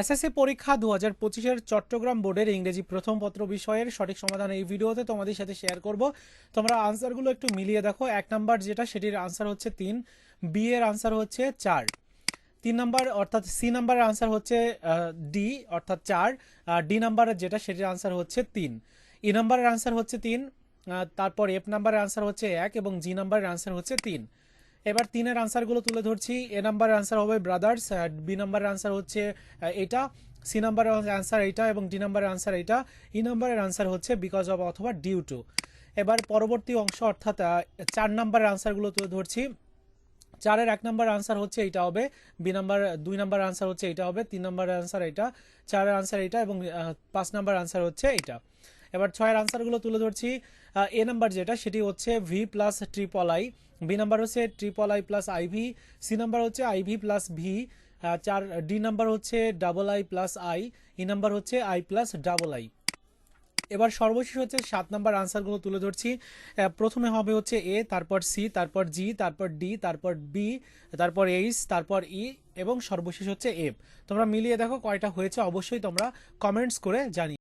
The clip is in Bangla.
এসএসসি পরীক্ষা দু হাজার পঁচিশের চট্টগ্রাম বোর্ডের ইংরেজি প্রথম পত্র বিষয়ের সঠিক সমাধান এই ভিডিওতে তোমাদের সাথে শেয়ার করব। তোমরা আনসারগুলো একটু মিলিয়ে দেখো। এক নাম্বার যেটা, সেটির আনসার হচ্ছে তিন, বি এর আনসার হচ্ছে চার। তিন নাম্বার, অর্থাৎ সি নাম্বারের আনসার হচ্ছে ডি, অর্থাৎ চার। আর ডি নাম্বারের যেটা, সেটির আনসার হচ্ছে তিন। ই নাম্বারের আনসার হচ্ছে তিন তারপর এফ নাম্বারের আনসার হচ্ছে এক এবং জি নাম্বারের আনসার হচ্ছে তিন। এবার তিনের আনসারগুলো তুলে ধরছি। এ নাম্বারের আনসার হবে ব্রাদার্স বি নাম্বারের আনসার হচ্ছে এটা। সি নাম্বারের আনসার এইটা এবং ডি নাম্বারের আনসার এইটা ই নাম্বারের আনসার হচ্ছে বিকজ অব অথবা ডিউ টু এবার পরবর্তী অংশ অর্থাৎ চার নাম্বারের আনসারগুলো তুলে ধরছি। চারের এক নাম্বার আনসার হচ্ছে এইটা হবে, বি নাম্বার, দুই নাম্বার আনসার হচ্ছে এইটা হবে, তিন নাম্বারের আনসার এইটা চারের আনসার এইটা এবং পাঁচ নাম্বার আনসার হচ্ছে এইটা এবার ছয়ের আনসারগুলো তুলে ধরছি। এ নাম্বার যেটা, সেটি হচ্ছে V plus triple I B number হচ্ছে triple I plus I V C number হচ্ছে আইভি প্লাস ভি চার ডি নাম্বার হচ্ছে double I plus I E number হচ্ছে আই প্লাস ডাবল আই এবার সর্বশেষ হচ্ছে সাত নাম্বার আনসারগুলো তুলে ধরছি। প্রথমে হবে হচ্ছে এ তারপর সি তারপর জি তারপর ডি তারপর বি তারপর এইচ তারপর ই এবং সর্বশেষ হচ্ছে এফ তোমরা মিলিয়ে দেখো কয়টা হয়েছে, অবশ্যই তোমরা কমেন্টস করে জানি